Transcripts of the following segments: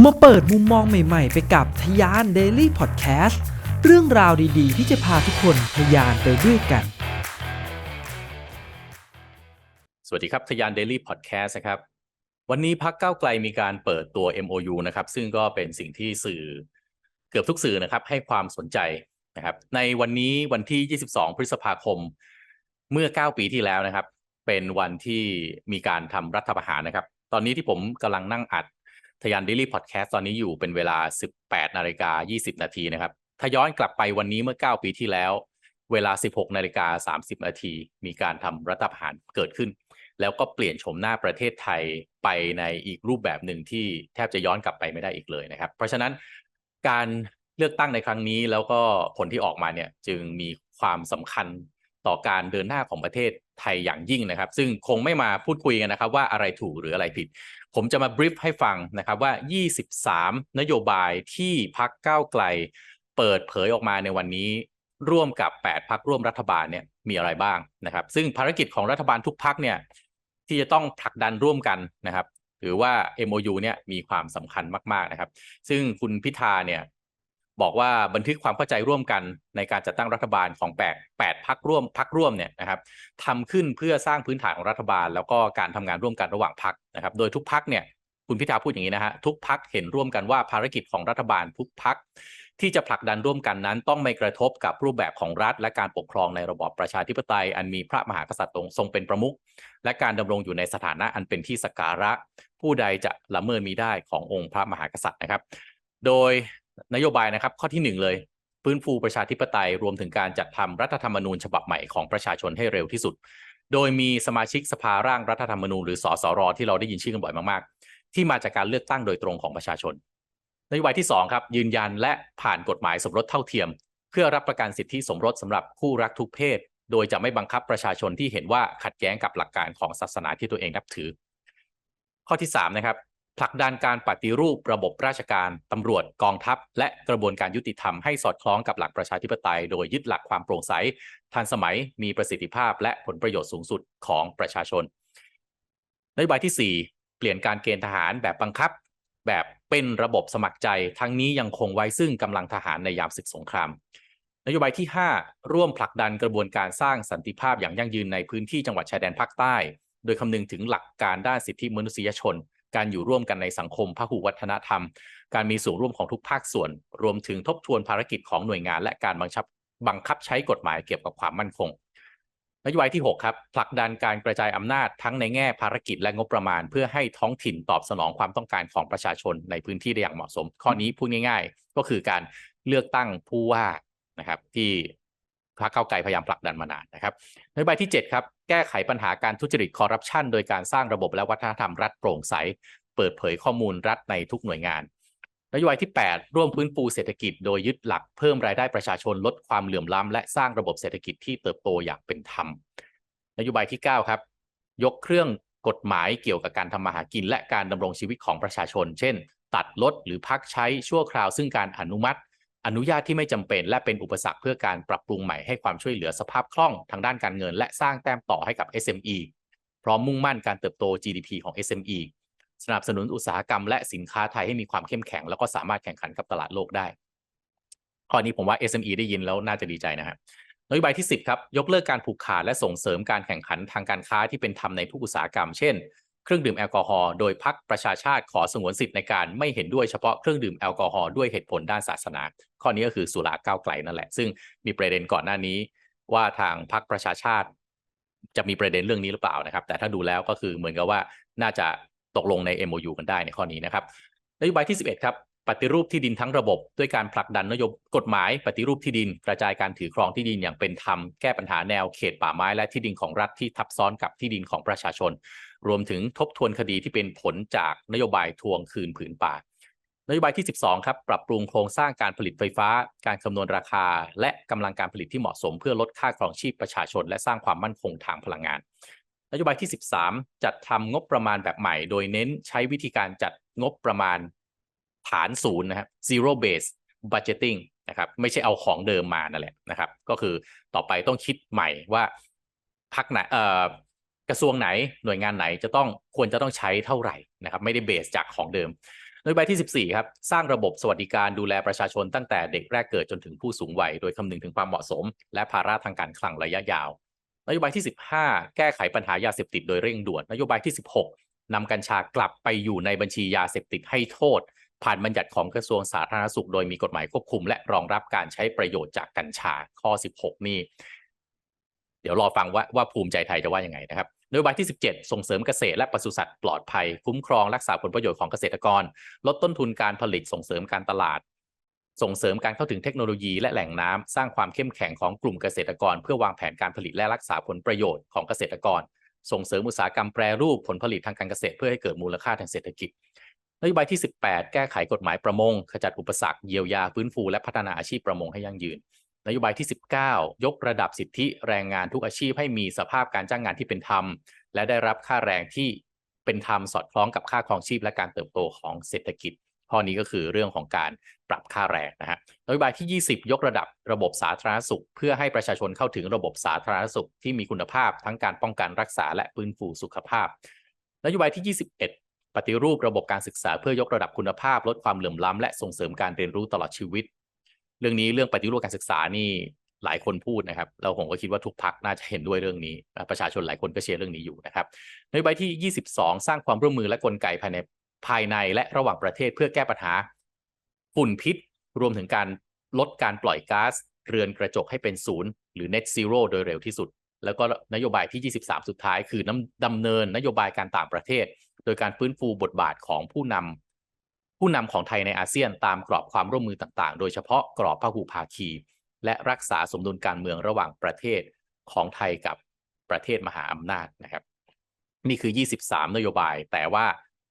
มาเปิดมุมมองใหม่ๆ ไปกับทยาน Daily Podcast เรื่องราวดีๆ ที่จะพาทุกคนทยานไปด้วยกัน สวัสดีครับทยาน Daily Podcast นะครับ วันนี้พักเก้าไกลมีการเปิดตัว MOU นะครับ ซึ่งก็เป็นสิ่งที่สื่อเกือบทุกสื่อนะครับ ให้ความสนใจนะครับ ในวันนี้วันที่ 22 พฤษภาคม เมื่อ 9 ปีที่แล้วนะครับ เป็นวันที่มีการทำรัฐประหารนะครับ ตอนนี้ที่ผมกำลังนั่งอัด ทยาน Daily Podcast ตอนนี้อยู่เป็นเวลา 18นาฬิกา20 นาทีนะครับ ถ้าย้อนกลับไปวันนี้เมื่อ 9 ปีที่แล้ว เวลา 16นาฬิกา30 นาที มีการทำรัฐประหารเกิดขึ้น แล้วก็เปลี่ยนโฉมหน้าประเทศไทยไปในอีกรูปแบบหนึ่งที่แทบจะย้อนกลับไปไม่ได้อีกเลยนะครับ เพราะฉะนั้นการเลือกตั้งในครั้งนี้แล้วก็ผลที่ออกมาเนี่ยจึงมีความสำคัญต่อการเดินหน้าของประเทศ ไทยอย่างยิ่งนะครับ ซึ่งคงไม่มาพูดคุยกันนะครับ ว่าอะไรถูกหรืออะไรผิด ผมจะมาบรีฟให้ฟังนะครับว่า 23 นโยบายที่พักก้าวไกล เปิดเผยออกมาในวันนี้ร่วมกับ 8 พักร่วมรัฐบาลเนี่ยมีอะไรบ้างนะครับ ซึ่งภารกิจของรัฐบาลทุกพักเนี่ยที่จะต้องผลักดันร่วมกันนะครับหรือว่า MOU เนี่ยมีความสำคัญมาก ๆ นะครับ ซึ่งคุณพิธาเนี่ย บอกว่าบันทึกความเข้าใจร่วมกันในการจัดตั้งรัฐบาลของ8 8พักร่วมพักร่วมเนี่ยนะครับทำขึ้นเพื่อสร้างพื้นฐานของรัฐบาล แล้วก็การทำงานร่วมกันระหว่างพักนะครับ โดยทุกพักเนี่ยคุณพิธาพูดอย่างนี้นะฮะทุกพักเห็นร่วมกันว่าภารกิจของรัฐบาลทุกพักที่จะผลักดันร่วมกันนั้น ต้องไม่กระทบกับรูปแบบของรัฐ และการปกครองในระบอบประชาธิปไตย อันมีพระมหากษัตริย์ทรงเป็นประมุขและการดำรงอยู่ในสถานะอันเป็นที่สักการะ ผู้ใดจะละเมิดมีได้ขององค์พระมหากษัตริย์นะครับ โดย นโยบายนะครับ ข้อที่หนึ่งเลยฟื้นฟูประชาธิปไตยรวมถึงการจัดทำรัฐธรรมนูญฉบับใหม่ของประชาชนให้เร็วที่สุด โดยมีสมาชิกสภาร่างรัฐธรรมนูญหรือสสรที่เราได้ยินชื่อกันบ่อยมากๆ ที่มาจากการเลือกตั้งโดยตรงของประชาชนนโยบายที่2ครับยืนยันและผ่านกฎหมายสมรสเท่าเทียม เพื่อรับประกันสิทธิสมรสสำหรับคู่รักทุกเพศ โดยจะไม่บังคับประชาชนที่เห็นว่าขัดแย้งกับหลักการของศาสนาที่ตัวเองนับถือ ข้อที่3นะครับ ผลักดันการปฏิรูประบบราชการตำรวจกองทัพ และกระบวนการยุติธรรมให้สอดคล้องกับหลักประชาธิปไตย โดยยึดหลักความโปร่งใส ทันสมัยมีประสิทธิภาพ และผลประโยชน์สูงสุดของประชาชนนโยบายที่ 4 เปลี่ยนการเกณฑ์ทหารแบบบังคับ แบบเป็นระบบสมัครใจ ทั้งนี้ยังคงไว้ซึ่งกำลังทหารในยามศึกสงครามนโยบายที่ 5 ร่วมผลักดันกระบวนการสร้างสันติภาพอย่างยั่งยืนในพื้นที่จังหวัดชายแดนภาคใต้ โดยคำนึงถึงหลักการด้านสิทธิมนุษยชน การอยู่ร่วมกันในสังคมพหุวัฒนธรรม การมีส่วนร่วมของทุกภาคส่วน รวมถึงทบทวนภารกิจของหน่วยงาน และการบังคับบังคับใช้กฎหมายเกี่ยวกับความมั่นคงนโยบายที่ 6 ครับ ผลักดันการกระจายอำนาจทั้งในแง่ภารกิจและงบประมาณ เพื่อให้ท้องถิ่นตอบสนองความต้องการของประชาชนในพื้นที่ได้อย่างเหมาะสม ข้อนี้พูดง่าย ๆ ก็คือการเลือกตั้งผู้ว่านะครับที่ พรรคเก้าไกลพยายามผลักดันมานานนะครับนโยบายที่ 7 ครับ แก้ไขปัญหาการทุจริตคอร์รัปชันโดยการสร้างระบบและวัฒนธรรมรัฐโปร่งใส เปิดเผยข้อมูลรัฐในทุกหน่วยงานนโยบายที่ 8 ร่วมพื้นฟูเศรษฐกิจโดยยึดหลักเพิ่มรายได้ประชาชนลดความเหลื่อมล้ำและสร้างระบบเศรษฐกิจที่เติบโตอย่างเป็นธรรมนโยบายที่ 9 ครับ ยกเครื่องกฎหมายเกี่ยวกับการทำมาหากินและการดำรงชีวิตของประชาชน เช่น ตัดลดหรือพักใช้ชั่วคราวซึ่งการอนุมัติ อนุญาตที่ไม่จำเป็น และเป็นอุปสรรคเพื่อการปรับปรุงใหม่ให้ความช่วยเหลือสภาพคล่องทางด้านการเงิน และสร้างแต้มต่อให้กับ SME พร้อมมุ่งมั่นการเติบโต GDP ของ SME สนับสนุนอุตสาหกรรมและสินค้าไทยให้มีความเข้มแข็ง แล้วก็สามารถแข่งขันกับตลาดโลกได้ ข้อนี้ผมว่า SME ได้ยินแล้วน่าจะดีใจนะครับนโยบายที่ 10 ครับ ยกเลิกการผูกขาดและส่งเสริมการแข่งขันทางการค้าที่เป็นธรรมในทุกอุตสาหกรรม เช่น เครื่องดื่มแอลกอฮอล์โดยพักประชาชาติขอสงวนสิทธิ์ในการไม่เห็นด้วยเฉพาะเครื่องดื่มแอลกอฮอล์ด้วยเหตุผลด้านศาสนา ข้อนี้ก็คือสุราก้าวไกลนั่นแหละ ซึ่งมีประเด็นก่อนหน้านี้ ว่าทางพักประชาชาติ จะมีประเด็นเรื่องนี้หรือเปล่านะครับ แต่ถ้าดูแล้วก็คือเหมือนกับว่าน่าจะตกลงใน MOU กันได้ในข้อนี้นะครับนโยบายที่ 11 ครับ ปฏิรูปที่ดินทั้งระบบ ด้วยการผลักดันนโยบายกฎหมายปฏิรูปที่ดิน กระจายการถือครองที่ดินอย่างเป็นธรรมแก้ปัญหาแนวเขตป่าไม้และที่ดินของรัฐที่ทับซ้อนกับที่ดินของประชาชน รวมถึงทบทวนคดีที่เป็นผลจากนโยบายทวงคืนผืนป่านโยบายที่ 12 ครับ ปรับปรุงโครงสร้างการผลิตไฟฟ้า การคำนวณราคา และกำลังการผลิตที่เหมาะสม เพื่อลดค่าครองชีพประชาชน และสร้างความมั่นคงทางพลังงาน นโยบายที่ 13 จัดทำงบประมาณแบบใหม่ โดยเน้นใช้วิธีการจัดงบประมาณ ฐานศูนย์นะครับ zero base budgeting นะครับไม่ใช่เอาของเดิมมานั่นแหละนะครับ ก็คือต่อไปต้องคิดใหม่ว่าพักไหนเอ่อกระทรวงไหนหน่วยงานไหนจะต้องควรจะต้องใช้เท่าไหร่นะครับ ไม่ได้เบสจากของเดิมนโยบายที่ 14 ครับ สร้างระบบสวัสดิการดูแลประชาชนตั้งแต่เด็กแรกเกิดจนถึงผู้สูงวัย โดยคำนึงถึงความเหมาะสม และภาระทางการคลังระยะยาวนโยบายที่ 15 แก้ไขปัญหายาเสพติดโดยเร่งด่วน นโยบายที่ 16นำกัญชากลับไปอยู่ในบัญชียาเสพติดให้โทษ ผ่านบัญญัติของกระทรวงสาธารณสุข โดยมีกฎหมายควบคุม และรองรับการใช้ประโยชน์จากกัญชาข้อ 16 นี่ เดี๋ยวรอฟังว่าว่าภูมิใจไทยจะว่ายังไงนะครับนโยบายที่ 17 ส่งเสริมเกษตรและปศุสัตว์ปลอดภัย คุ้มครองรักษาผลประโยชน์ของเกษตรกร ลดต้นทุนการผลิตส่งเสริมการตลาด ส่งเสริมการเข้าถึงเทคโนโลยีและแหล่งน้ำสร้างความเข้มแข็งของกลุ่มเกษตรกร เพื่อวางแผนการผลิตและรักษาผลประโยชน์ของเกษตรกร ส่งเสริมอุตสาหกรรมแปรรูปผลผลิตทางการเกษตรเพื่อให้เกิดมูลค่าทางเศรษฐกิจ นโยบายที่ 18 แก้ไขกฎหมายประมง ขจัดอุปสรรคเยียวยาฟื้นฟูและพัฒนาอาชีพประมงให้ยั่งยืน นโยบายที่ 19 ยกระดับสิทธิแรงงานทุกอาชีพให้มีสภาพการจ้างงานที่เป็นธรรม และได้รับค่าแรงที่เป็นธรรมสอดคล้องกับค่าครองชีพและการเติบโตของเศรษฐกิจข้อนี้ก็คือเรื่องของการปรับค่าแรงนะฮะนโยบายที่ 20 ยกระดับระบบสาธารณสุข เพื่อให้ประชาชนเข้าถึงระบบสาธารณสุขที่มีคุณภาพ ทั้งการป้องกันรักษาและฟื้นฟูสุขภาพ นโยบายที่ 21 ปฏิรูประบบการศึกษาเพื่อยกระดับคุณภาพ ลดความเหลื่อมล้ำและส่งเสริมการเรียนรู้ตลอดชีวิต เรื่องนี้เรื่องปฏิรูปการศึกษานี่หลายคนพูดนะครับแล้วผมก็คิดว่าทุกพักน่าจะเห็นด้วยเรื่องนี้ ประชาชนหลายคนก็เชียร์เรื่องนี้อยู่นะครับนโยบายที่ 22 สร้างความร่วมมือและกลไกภายในภายในและระหว่างประเทศเพื่อแก้ปัญหาฝุ่นพิษ รวมถึงการลดการปล่อยก๊าซเรือนกระจกให้เป็นศูนย์หรือ net zero โดยเร็วที่สุด แล้วก็นโยบายที่ 23 สุดท้าย คือดำเนินนโยบายการต่างประเทศ โดยการฟื้นฟูบทบาทของผู้นำผู้นำของไทยในอาเซียนตามกรอบความร่วมมือต่างๆ โดยเฉพาะกรอบพหุภาคี และรักษาสมดุลการเมืองระหว่างประเทศของไทยกับประเทศมหาอำนาจนะครับ นี่คือ 23 นโยบาย แต่ว่า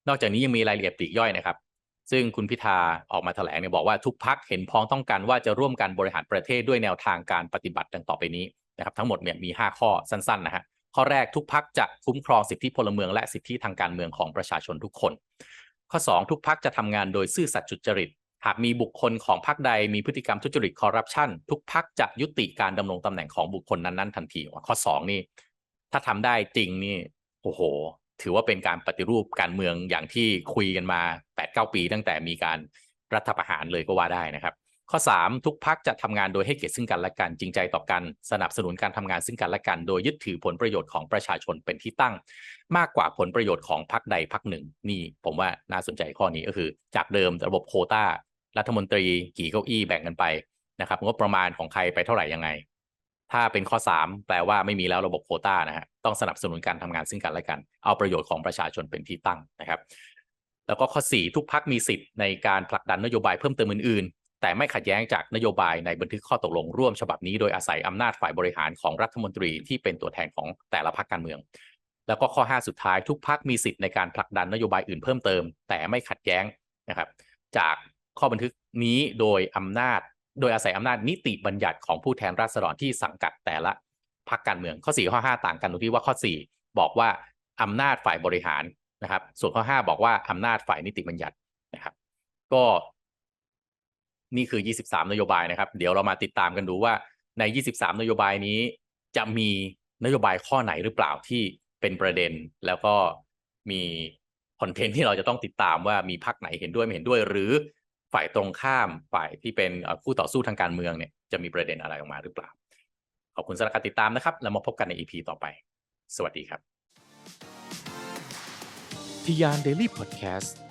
นอกจากนี้ยังมีรายละเอียดปลีกย่อยนะครับ ซึ่งคุณพิธาออกมาแถลงเนี่ยบอกว่าทุกพักเห็นพ้องต้องกันว่าจะร่วมกันบริหารประเทศด้วยแนวทางการปฏิบัติดังต่อไปนี้นะครับ ทั้งหมดเนี่ยมี 5 ข้อสั้นๆนะฮะ ข้อแรกทุกพักจะคุ้มครองสิทธิพลเมืองและสิทธิทางการเมืองของประชาชนทุกคน ข้อ 2 ทุกพักจะทำงานโดยซื่อสัตย์จุจริต หากมีบุคคลของพรรคใดมีพฤติกรรมทุจริตคอร์รัปชันทุกพักจะยุติการดำรงตำแหน่งของบุคคลนั้นๆทันทีข้อ 2 นี่ ถ้าทำได้จริงนี่โอ้โห ถือว่าเป็นการปฏิรูปการเมืองอย่างที่คุยกันมา8-9ปีตั้งแต่มีการรัฐประหารเลยก็ว่าได้นะครับ ข้อ 3 ทุกพักจะทำงานโดยให้เกียรติซึ่งกันและกันจริงใจต่อกัน สนับสนุนการทำงานซึ่งกันและกัน โดยยึดถือผลประโยชน์ของประชาชนเป็นที่ตั้ง มากกว่าผลประโยชน์ของพรรคใดพรรคหนึ่ง นี่ผมว่าน่าสนใจข้อนี้ก็คือ จากเดิมระบบโคตารัฐมนตรีกี่เก้าอี้แบ่งกันไปนะครับงบประมาณของใครไปเท่าไหร่ยังไง ถ้าเป็นข้อ 3 แปลว่าไม่มีแล้วระบบโคต้านะฮะต้องสนับสนุนการทำงานซึ่งกันและกัน เอาประโยชน์ของประชาชนเป็นที่ตั้งนะครับแล้วก็ข้อ 4 ทุกพักมีสิทธิ์ในการผลักดันนโยบายเพิ่มเติมอื่น แต่ไม่ขัดแย้งจากนโยบายในบันทึกข้อตกลงร่วมฉบับนี้โดยอาศัยอำนาจฝ่ายบริหารของรัฐมนตรีที่เป็นตัวแทนของแต่ละพรรคการเมือง แล้วก็ข้อ 5 สุดท้ายทุกพักมีสิทธิ์ในการผลักดันนโยบายอื่นเพิ่มเติม แต่ไม่ขัดแย้งนะครับ จากข้อบันทึกนี้โดยอำนาจ โดยอาศัยอำนาจนิติบัญญัติของผู้แทนราษฎรที่สังกัดแต่ละพรรคการเมืองข้อ4ข้อ 5 ต่างกันตรงที่ว่าข้อ 4 บอกว่าอำนาจฝ่ายบริหารนะครับ ส่วนข้อ 5 บอกว่าอำนาจฝ่ายนิติบัญญัตินะครับ ก็ นี่คือ 23 นโยบายนะครับ เดี๋ยวเรามาติดตามกันดูว่าใน 23 นโยบายนี้ จะมีนโยบายข้อไหนหรือเปล่าที่เป็นประเด็น แล้วก็มีคอนเทนต์ที่เราจะต้องติดตามว่ามีพรรคไหนเห็นด้วยไม่เห็นด้วย หรือฝ่ายตรงข้ามฝ่ายที่เป็นคู่ต่อสู้ทางการเมืองเนี่ยจะมีประเด็นอะไรออกมาหรือเปล่า ขอบคุณสำหรับการติดตามนะครับ แล้วมาพบกันใน EP ต่อไป สวัสดีครับทิยานเดลี่พอดแคสต์